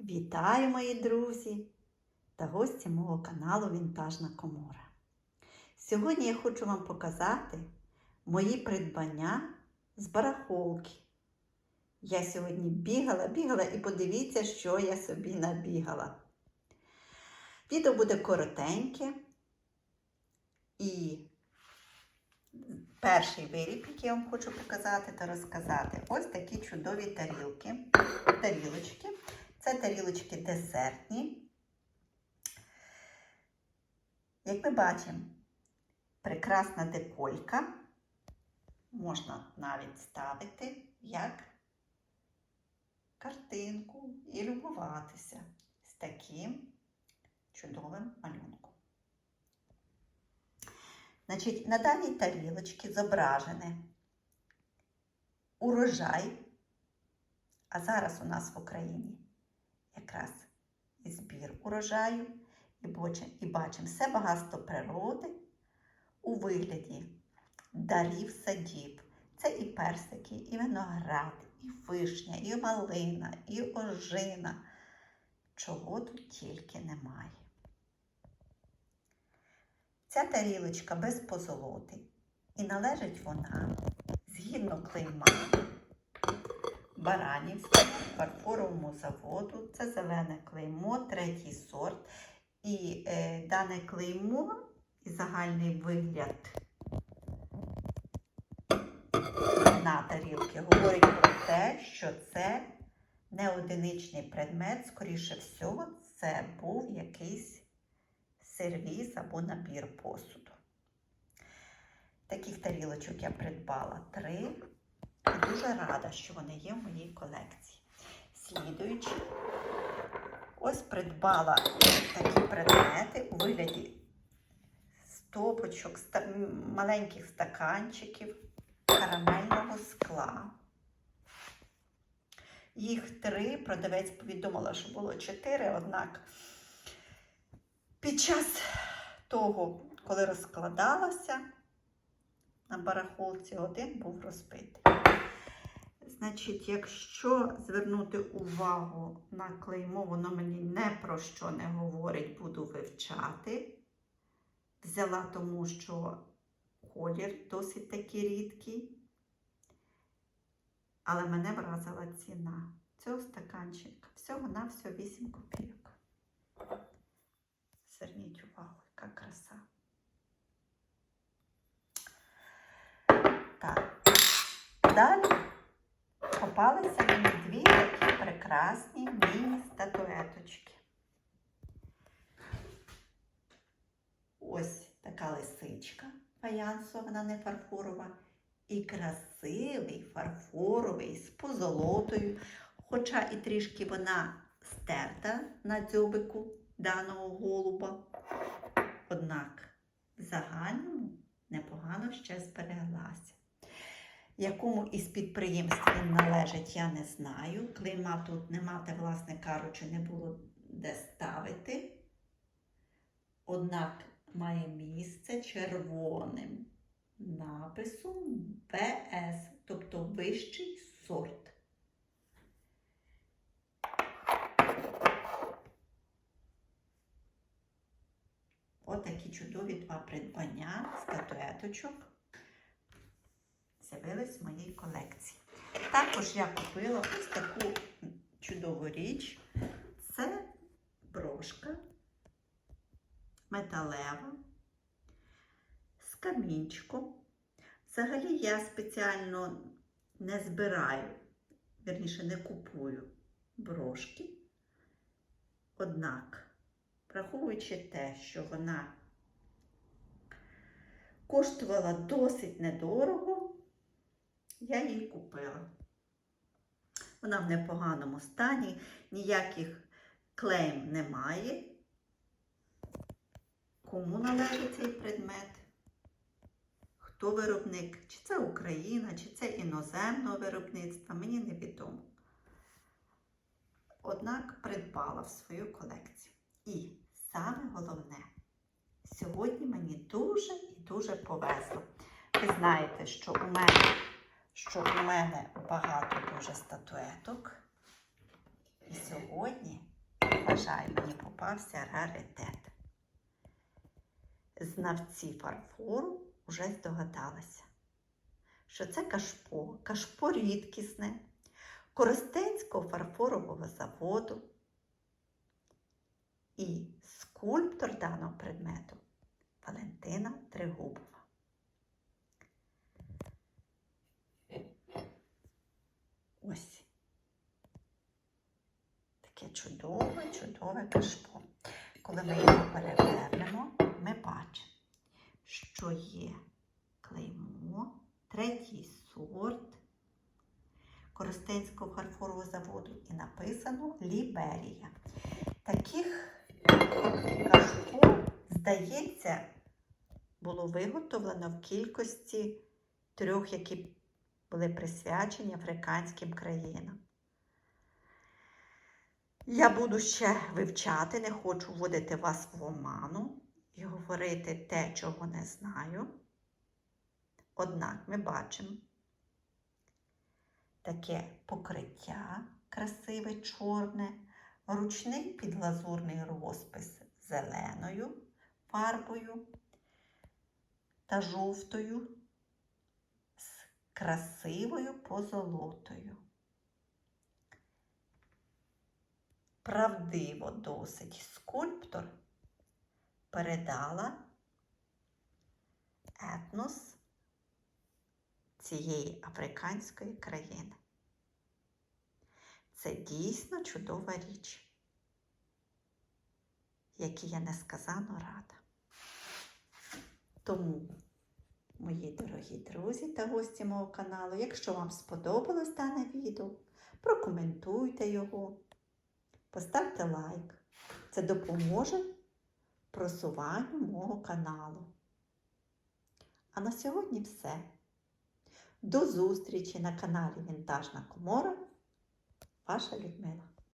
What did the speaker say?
Вітаю, мої друзі та гості мого каналу Вінтажна Комора. Сьогодні я хочу вам показати мої придбання з барахолки. Я сьогодні бігала, бігала і подивіться, що я собі набігала. Відео буде коротеньке. І перший виріб, який я вам хочу показати та розказати, ось такі чудові тарілки, тарілочки. Це тарілочки десертні. Як ми бачимо, прекрасна деколька. Можна навіть ставити як картинку і любуватися з таким чудовим малюнком. Значить, на даній тарілочці зображене урожай, а зараз у нас в Україні якраз і збір урожаю, і бачимо, все багатство природи у вигляді дарів садів. Це і персики, і виноград, і вишня, і малина, і ожина. Чого тут тільки немає. Ця тарілочка без позолоти, і належить вона згідно клейма Баранівському фарфоровому заводу. Це зелене клеймо, третій сорт. І е, дане клеймо і загальний вигляд на тарілки говорить про те, що це не одиничний предмет, скоріше всього, це був якийсь сервіз або набір посуду. Таких тарілочок я придбала три. Дуже рада, що вони є в моїй колекції. Слідуючи, ось придбала такі предмети у вигляді стопочок, маленьких стаканчиків карамельного скла. Їх три. Продавець повідомила, що було чотири, однак під час того, коли розкладалася на барахолці, один був розбитий. Значить, якщо звернути увагу на клеймо, воно мені не про що не говорить, буду вивчати. Взяла тому, що колір досить такий рідкий. Але мене вразила ціна цього стаканчика. Всього на всього 8 копійок. Зверніть увагу, яка краса. Так. Далі попалися мені дві такі прекрасні міні-статуеточки. Ось така лисичка фаянсова, вона не фарфорова. І красивий фарфоровий з позолотою, хоча і трішки вона стерта на дзьобику даного голуба. Однак в загальному непогано ще збереглася. Якому із підприємств він належить, я не знаю. Клейма тут не мати, власне кажучи, не було де ставити. Однак має місце червоним написом БС, тобто вищий сорт. Отакі чудові два придбання статуеточок з'явились в моїй колекції. Також я купила ось таку чудову річ. Це брошка металева з камінчиком. Взагалі я спеціально не збираю, верніше не купую брошки. Однак, враховуючи те, що вона коштувала досить недорого, я її купила. Вона в непоганому стані, ніяких клейм немає. Кому належить цей предмет? Хто виробник? Чи це Україна, чи це іноземного виробництва, мені невідомо. Однак придбала в свою колекцію. І саме головне, сьогодні мені дуже і дуже повезло. Ви знаєте, що у мене, що у мене багато дуже статуеток. І сьогодні вважаю, мені попався раритет. Знавці фарфору вже здогадалися, що це кашпо, кашпо рідкісне, Коростенського фарфорового заводу. І скульптор даного предмету Валентина Тригубова. Ось. Таке чудове, чудове кашпо. Коли ми його перевернемо, ми бачимо, що є клеймо, третій сорт Коростенського фарфорового заводу і написано Ліберія. Таких кашпо, здається, було виготовлено в кількості трьох, які були присвячені африканським країнам. Я буду ще вивчати, не хочу вводити вас в оману і говорити те, чого не знаю. Однак ми бачимо таке покриття красиве, чорне, ручний підлазурний розпис зеленою фарбою та жовтою з красивою позолотою. Правдиво досить скульптор передала етнос цієї африканської країни. Це дійсно чудова річ, якій я несказано рада. Тому, мої дорогі друзі та гості мого каналу, якщо вам сподобалось дане відео, прокоментуйте його, поставте лайк. Це допоможе просуванню мого каналу. А на сьогодні все. До зустрічі на каналі Вінтажна Комора. Ваша Людмила.